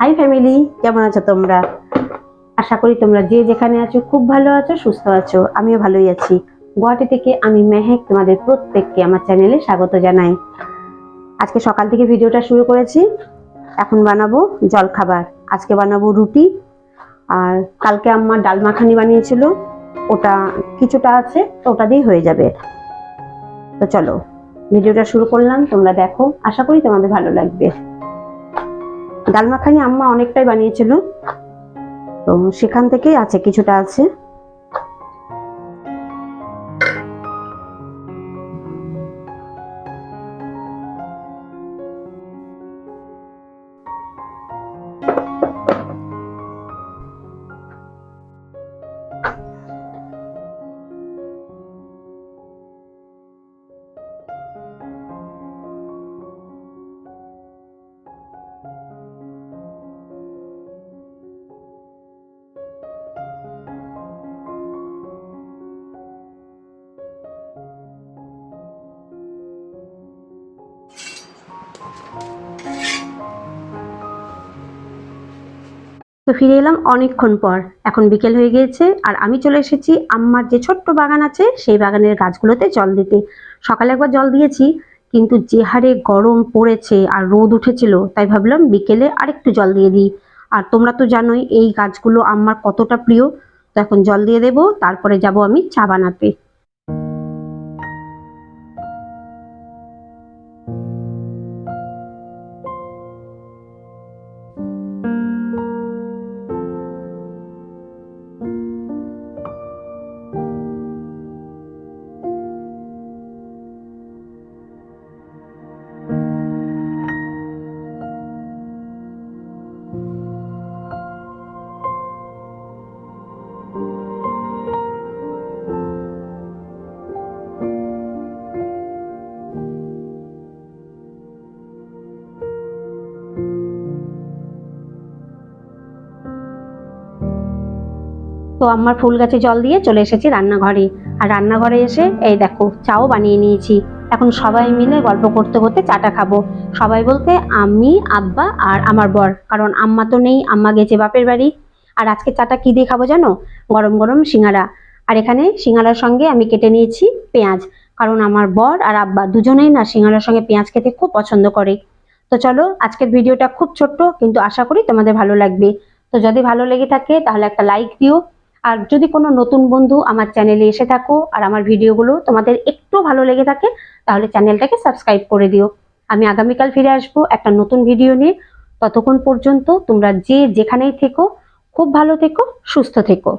High family কেমন আছো তোমরা? আশা করি তোমরা যে যেখানে আছো খুব ভালো আছো, সুস্থ আছো। আমিও ভালোই আছি। গুয়াহাটি থেকে আমি মেহেক তোমাদের প্রত্যেককে আমার চ্যানেলে স্বাগত জানাই। আজকে সকাল থেকে ভিডিওটা শুরু করেছি। এখন বানাবো জলখাবার। আজকে বানাবো রুটি। আর কালকে আমার ডাল মাখানি বানিয়েছিল। ওটা কিছুটা আছে, ওটা দিয়ে হয়ে যাবে। তো চলো, ভিডিওটা শুরু করলাম। তোমরা দেখো। আশা করি তোমাদের ভালো লাগবে। ডাল মাখানি আম্মা অনেকটাই বানিয়েছিল। তো সেখান থেকেই আছে কিছুটা আছে। তো ফিরে এলাম অনেকক্ষণ পর। এখন বিকেল হয়ে গিয়েছে আর আমি চলে এসেছি আম্মার যে ছোট্ট বাগান আছে, সেই বাগানের গাছগুলোতে জল দিতে। সকালে একবার জল দিয়েছি, কিন্তু যে হারে গরম পড়েছে আর রোদ উঠেছিল, তাই ভাবলাম বিকেলে আরেকটু জল দিয়ে দিই। আর তোমরা তো জানোই, এই গাছগুলো আমার কতটা প্রিয়। তো এখন জল দিয়ে দেবো, তারপরে যাব আমি চা বানাতে। তো আমার ফুল গাছে জল দিয়ে চলে এসেছি রান্নাঘরে। আর রান্নাঘরে এসে এই দেখো, চাও বানিয়ে নিয়েছি। এখন সবাই মিলে গল্প করতে করতে চাটা খাব। সবাই বলতে আমি, আব্বা আর আমার বর, কারণ আম্মা তো নেই, আম্মা গেছে বাপের বাড়ি। আর আজকে চাটা কি দিয়ে খাব জানো? গরম গরম সিঙ্গারা। আর এখানে সিঙ্গারার সঙ্গে আমি কেটে নিয়েছি পেঁয়াজ। কারণ আমার বর আর আব্বা দুজনেই না সিঙ্গারার সঙ্গে পেঁয়াজ খেতে খুব পছন্দ করে। তো চলো, আজকের ভিডিওটা খুব ছোট্ট, কিন্তু আশা করি তোমাদের ভালো লাগবে। তো যদি ভালো লেগে থাকে, তাহলে একটা লাইক দিও। আর যদি কোনো নতুন বন্ধু আমার চ্যানেলে এসে থাকো আর আমার ভিডিওগুলো তোমাদের একটু ভালো লেগে থাকে, তাহলে চ্যানেলটাকে সাবস্ক্রাইব করে দিও। আমি আগামীকাল ফিরে আসব একটা নতুন ভিডিও নিয়ে। ততক্ষণ পর্যন্ত তোমরা যে যেখানেই থেকো, খুব ভালো থেকো, সুস্থ থেকো।